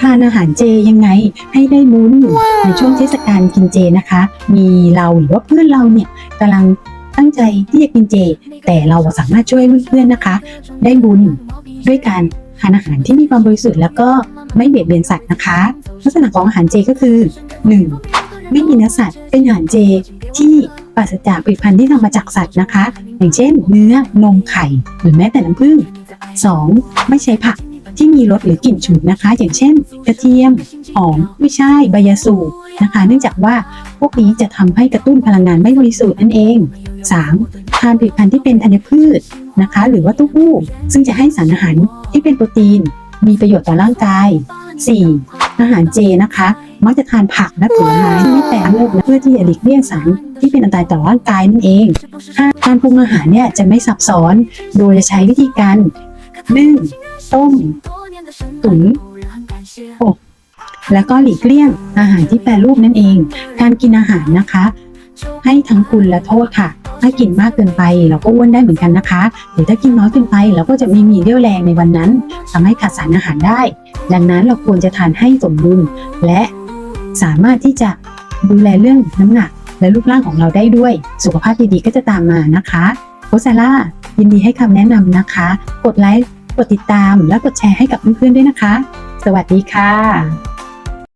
ทานอาหารเจยังไงให้ได้บุญในช่วงเทศกาลกินเจนะคะ มีเราหรือว่าเพื่อนเราเนี่ยกำลังตั้งใจที่จะกินเจ แต่เราสามารถช่วยเพื่อนๆนะคะ ได้บุญด้วยการทานอาหารที่มีความบริสุทธิ์แล้วก็ไม่เบียดเบียนสัตว์นะคะ ลักษณะของอาหารเจก็คือ 1. ไม่มีเนื้อสัตว์เป็นอาหารเจที่ปราศจากผลิตภัณฑ์ที่ทำมาจากสัตว์นะคะ อย่างเช่น เนื้อนมไข่ หรือแม้แต่น้ำผึ้ง 2. ไม่ใช้ผัก ที่มีรสหรือกลิ่นฉุนนะคะ อย่างเช่น กระเทียมหอมไม่ใช่ใบยาสูบนะคะ เนื่องจากว่าพวกนี้จะทำให้กระตุ้นพลังงานไม่บริสุทธิ์นั่นเอง 3. ทานผลิตภัณฑ์ที่เป็นธัญพืชนะคะ หรือว่าเต้หู้ซึ่งจะให้สารอาหารที่เป็นโปรตีน มีประโยชน์ต่อร่างกาย 4. อาหารเจนะคะ มักจะทานผักและผลไม้ที่ไม่แปรรูปเพื่อที่จะหลีกเลี่ยงสารที่เป็นอันตรายต่อร่างกายนั่นเอง การปรุงอาหารเนี่ยจะไม่ซับซ้อน โดยจะใช้วิธีการ นึ่ง ต้ม ตุ๋นอบแล้วก็หลีกเลี่ยงอาหารที่แปรรูปนั่นเอง การกินอาหารนะคะ ให้ทั้งคุณและโทษค่ะ ถ้ากินมากเกินไปเราก็อ้วนได้เหมือนกันนะคะ หรือถ้ากินน้อยเกินไปเราก็จะไม่มีเรี่ยวแรงในวันนั้นทำให้ขาดสารอาหารได้ ดังนั้นเราควรจะทานให้สมดุลและสามารถที่จะดูแลเรื่องน้ำหนัก และรูปร่างของเราได้ด้วย สุขภาพดีๆก็จะตามมานะคะโคซาร่ายินดีให้คำแนะนำนะคะ กดไลค์ กดติดตามและกดแชร์ให้กับเพื่อนๆด้วยนะคะ สวัสดีค่ะ